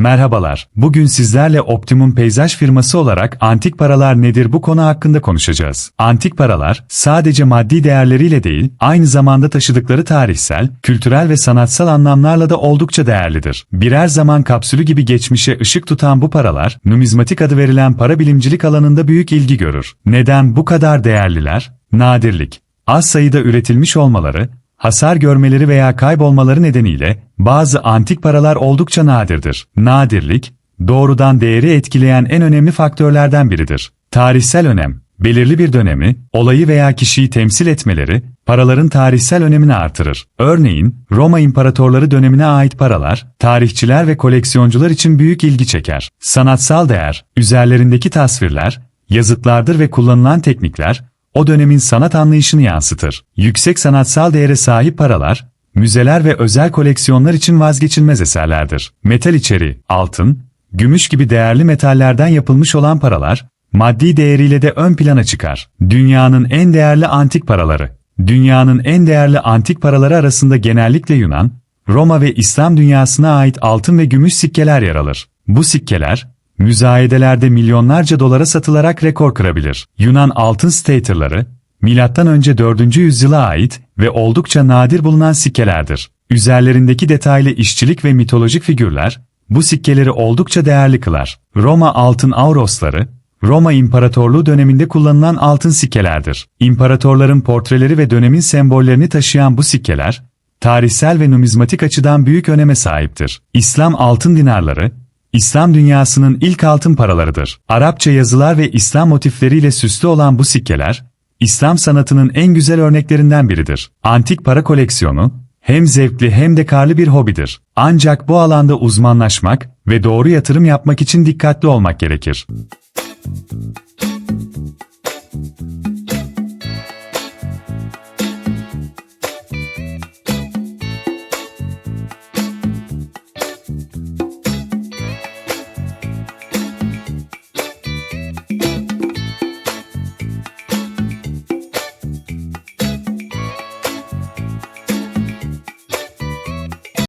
Merhabalar. Bugün sizlerle Optimum Peyzaj firması olarak antik paralar nedir bu konu hakkında konuşacağız. Antik paralar sadece maddi değerleriyle değil, aynı zamanda taşıdıkları tarihsel, kültürel ve sanatsal anlamlarla da oldukça değerlidir. Birer zaman kapsülü gibi geçmişe ışık tutan bu paralar, numizmatik adı verilen para bilimcilik alanında büyük ilgi görür. Neden bu kadar değerliler? Nadirlik. Az sayıda üretilmiş olmaları, hasar görmeleri veya kaybolmaları nedeniyle bazı antik paralar oldukça nadirdir. Nadirlik, doğrudan değeri etkileyen en önemli faktörlerden biridir. Tarihsel önem, belirli bir dönemi, olayı veya kişiyi temsil etmeleri, paraların tarihsel önemini artırır. Örneğin, Roma İmparatorları dönemine ait paralar, tarihçiler ve koleksiyoncular için büyük ilgi çeker. Sanatsal değer, üzerlerindeki tasvirler, yazıtlardır ve kullanılan teknikler, o dönemin sanat anlayışını yansıtır. Yüksek sanatsal değere sahip paralar, müzeler ve özel koleksiyonlar için vazgeçilmez eserlerdir. Metal içeri, altın, gümüş gibi değerli metallerden yapılmış olan paralar, maddi değeriyle de ön plana çıkar. Dünyanın en değerli antik paraları. Dünyanın en değerli antik paraları arasında genellikle Yunan, Roma ve İslam dünyasına ait altın ve gümüş sikkeler yer alır. Bu sikkeler, müzayedelerde milyonlarca dolara satılarak rekor kırabilir. Yunan altın staterları, M.Ö. 4. yüzyıla ait ve oldukça nadir bulunan sikkelerdir. Üzerlerindeki detaylı işçilik ve mitolojik figürler, bu sikkeleri oldukça değerli kılar. Roma altın aurosları, Roma İmparatorluğu döneminde kullanılan altın sikkelerdir. İmparatorların portreleri ve dönemin sembollerini taşıyan bu sikkeler, tarihsel ve numizmatik açıdan büyük öneme sahiptir. İslam altın dinarları, İslam dünyasının ilk altın paralarıdır. Arapça yazılar ve İslam motifleriyle süslü olan bu sikkeler, İslam sanatının en güzel örneklerinden biridir. Antik para koleksiyonu, hem zevkli hem de karlı bir hobidir. Ancak bu alanda uzmanlaşmak ve doğru yatırım yapmak için dikkatli olmak gerekir.